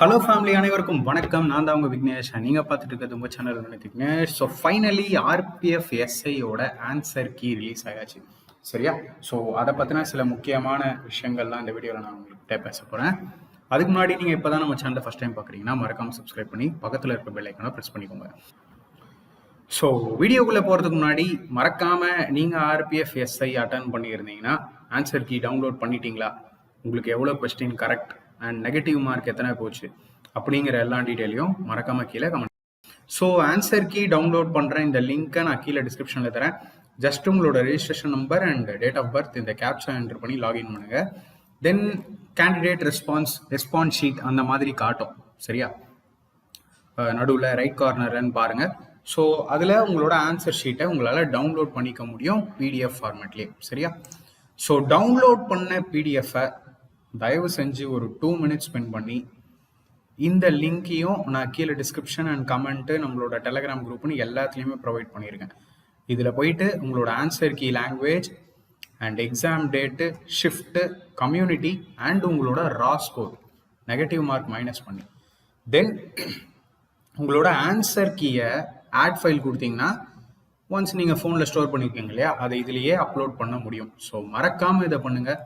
Hello family அனைவருக்கும் வணக்கம். நான் தான் உங்கள் விக்னேஷ். நீங்கள் பார்த்துட்டு இருக்கிறது உங்கள் channel Vignesh. So finally RPF எஸ்ஐயோட answer key release ஆயாச்சு. சரியா? ஸோ அதை பற்றின சில முக்கியமான விஷயங்கள்லாம் இந்த வீடியோவில் நான் உங்கள்கிட்ட பேச போகிறேன் அதுக்கு முன்னாடி நீங்கள் இப்போ தான் நம்ம சேனலை ஃபஸ்ட் டைம் பார்க்குறீங்கன்னா மறக்காமல் சப்ஸ்கிரைப் பண்ணி பக்கத்தில் இருக்க பெல் ஐக்கனை ப்ரெஸ் பண்ணிக்கோங்க. ஸோ வீடியோக்குள்ளே போகிறதுக்கு முன்னாடி மறக்காமல் நீங்கள் ஆர்பிஎஃப் எஸ்ஐ அட்டன் பண்ணியிருந்தீங்கன்னா ஆன்சர் கீ டவுன்லோட் பண்ணிட்டீங்களா? உங்களுக்கு எவ்வளோ question correct and negative mark எத்தனை போச்சு? அப்படிங்கிற எல்லா டீட்டெயிலையும் மறக்காமல் கீழே comment so answer key download பண்ணுற இந்த லிங்க்கை நான் கீழே டிஸ்கிரிப்ஷனில் தரேன். ஜஸ்ட் உங்களோட registration number and date of birth இந்த கேப்சா என்டர் பண்ணி லாகின் பண்ணுங்க. Then candidate response response sheet அந்த மாதிரி காட்டும். சரியா? நடுவில் ரைட் கார்னர்னு பாருங்கள் ஸோ அதில் உங்களோட ஆன்சர் ஷீட்டை உங்களால் டவுன்லோட் பண்ணிக்க முடியும் பிடிஎஃப் ஃபார்மேட்லேயே சரியா? ஸோ டவுன்லோட் பண்ண பிடிஎஃப்பை தயவு செஞ்சு ஒரு டூ மினிட்ஸ் ஸ்பெண்ட் பண்ணி இந்த லிங்கையும் நான் கீழே டிஸ்கிரிப்ஷன் அண்ட் கமெண்ட்டு நம்மளோட டெலகிராம் குரூப்னு எல்லாத்துலேயுமே ப்ரொவைட் பண்ணியிருக்கேன். இதில் போயிட்டு உங்களோட answer key language and exam date shift community and உங்களோட raw score negative mark minus பண்ணி. தென் உங்களோட ஆன்சர் கீயை ஆட் ஃபைல் கொடுத்தீங்கன்னா ஒன்ஸ் நீங்கள் ஃபோனில் ஸ்டோர் பண்ணியிருக்கீங்க இல்லையா அதை இதுலேயே அப்லோட் பண்ண முடியும். ஸோ மறக்காமல் இதை பண்ணுங்கள்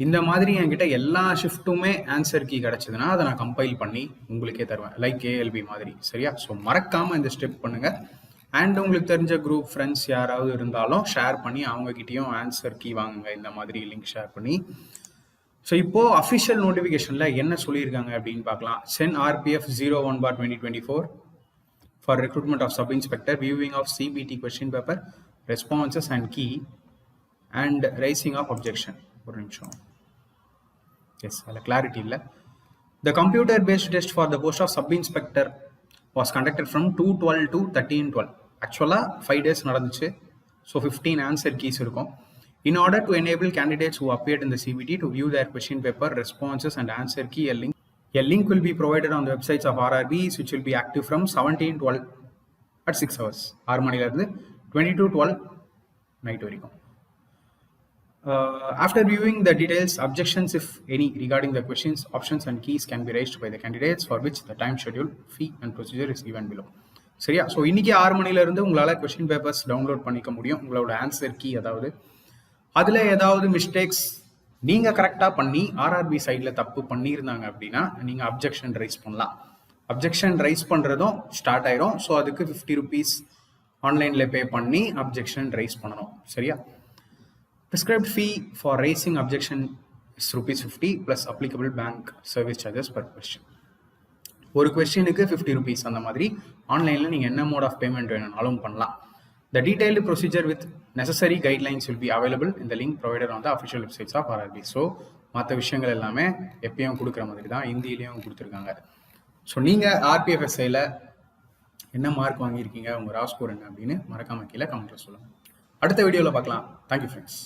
இந்த மாதிரி என்கிட்ட எல்லா ஷிஃப்ட்டுமே ஆன்சர் கீ கிடச்சிதுன்னா அதை நான் கம்பைல் பண்ணி உங்களுக்கே தருவேன். லைக் ஏஎல்பி மாதிரி சரியா? ஸோ மறக்காமல் இந்த ஸ்டெப் பண்ணுங்கள் அண்ட் உங்களுக்கு தெரிஞ்ச குரூப் ஃப்ரெண்ட்ஸ் யாராவது இருந்தாலும் ஷேர் பண்ணி அவங்கக்கிட்டேயும் ஆன்சர் கீ வாங்குங்க. இந்த மாதிரி லிங்க் ஷேர் பண்ணி. ஸோ இப்போது அஃபிஷியல் நோட்டிஃபிகேஷனில் என்ன சொல்லியிருக்காங்க அப்படின்னு பார்க்கலாம். CEN RPF zero one bar twenty twenty four for recruitment of sub inspector viewing of CBT question paper responses and key and raising of objection ஒரு நிமிஷம் எஸ் அதில் கிளாரிட்டி இல்லை the computer based test for the post of sub inspector was conducted from two twelve to thirteen twelve ஆக்சுவலாக five days நடந்துச்சு so fifteen answer keys இருக்கும் In order to enable candidates who appeared in the CBT to view their question paper, responses, and answer key, a link, a link will be provided on the websites of RRBs, which will be active from 17 12 at 6 hours. ஆறு மணிலேருந்து twenty to twelve night வரைக்கும் Uh, after viewing the details, objections, if any, regarding the questions, options, and keys can be raised by the candidates for which the time schedule, fee, and procedure is given below. சரியா? So இன்றைக்கி ஆறு மணிலேருந்து உங்களால் question papers download பண்ணிக்க முடியும். உங்களோட answer key அதாவது அதில் ஏதாவது மிஸ்டேக்ஸ் நீங்கள் கரெக்டாக பண்ணி ஆர்ஆர்பி சைடில் தப்பு பண்ணியிருந்தாங்க அப்படின்னா நீங்கள் அப்ஜெக்ஷன் ரைஸ் பண்ணலாம். அப்ஜெக்ஷன் ரைஸ் பண்ணுறதும் ஸ்டார்ட் ஆயிரும். ஸோ அதுக்கு ஃபிஃப்டி ருபீஸ் ஆன்லைனில் பே பண்ணி அப்ஜெக்ஷன் ரைஸ் பண்ணணும். சரியா? Prescribed fee for raising objection is rupees 50 plus applicable bank service charges per question. ஒரு கொஸ்டினுக்கு ஃபிஃப்டி ருபீஸ் அந்த மாதிரி. ஆன்லைனில் நீங்கள் என்ன மோட் ஆஃப் பேமெண்ட் வேணும்னாலும் பண்ணலாம். The detailed procedure with necessary guidelines will be available இந்த link provider on the official websites of RRB so மற்ற விஷயங்கள் எல்லாமே எப்பயும் கொடுக்குற மாதிரி தான் ஹிந்திலையும் கொடுத்துருக்காங்க. ஸோ நீங்கள் ஆர்பிஎஃப்எஸ்ஐயில் என்ன மார்க் வாங்கியிருக்கீங்க? உங்கள் ரா ஸ்கோர் என்ன அப்படின்னு மறக்காம கீழே கமெண்ட்டில் சொல்லுங்கள் அடுத்த வீடியோவில் பார்க்கலாம். Thank you friends